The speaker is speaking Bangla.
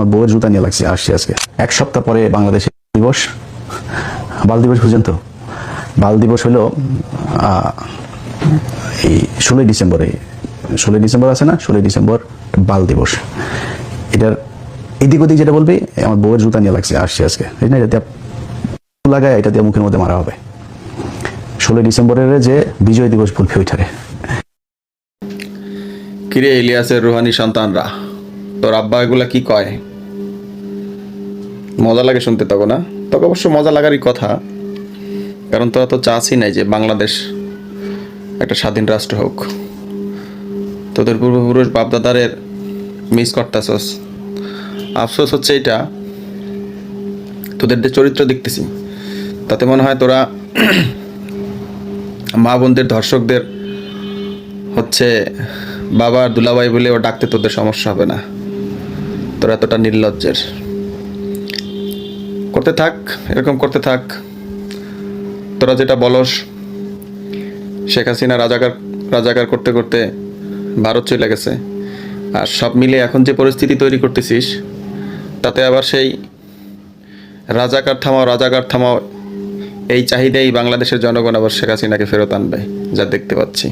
আমার বউয়ের জুতা নিয়ে লাগছে, আসছি আজকে। এক সপ্তাহ পরে বাংলাদেশে দিবস। বাল দিবস বুঝেন তো? বাল দিবস হলো এই ষোলোই ডিসেম্বরে, ষোলোই ডিসেম্বর আছে না? ষোলোই ডিসেম্বর বাল দিবস। এটার এদিক ওদিক যেটা বলবি আমার বউয়ের জুতা নিয়ে লাগছে, আসছি আজকে। এই না, এটা লাগায়, এটা দিয়ে মুখের মধ্যে মারা হবে। ষোলোই ডিসেম্বরের যে বিজয় দিবস বলবে ওইটারে। কিরে ইলিয়াসের রুহানি সন্তানরা, তোর আব্বা এগুলা কি কয়? মজা লাগে শুনতে তখন, না? তোকে অবশ্য মজা লাগারই কথা। কারণ তোরা তো চাষই নাই যে বাংলাদেশ একটা স্বাধীন রাষ্ট্র হোক। তোদের পূর্বপুরুষ বাপদাদারের মিস করতেছস। আফসোস হচ্ছে এটা তোদের যে চরিত্র দেখতেছি, তাতে মনে হয় তোরা মা বোনদের, ধর্ষকদের হচ্ছে বাবার দুলাবাই বলে ও ডাকতে তোদের সমস্যা হবে না। তোরা এতটা নির্লজ্জের। করতে থাক, এরকম করতে থাক। তোরা যেটা বলস, শেখ হাসিনা রাজাকার রাজাকার করতে করতে ভারত চলে গেছে। আর সব মিলে এখন যে পরিস্থিতি তৈরি করতেছিস, তাতে আবার সেই রাজাকার থামাও রাজাকার থামাও, এই চাহিদাই বাংলাদেশের জনগণ আবার শেখ হাসিনাকে ফেরত আনবে, যা দেখতে পাচ্ছি।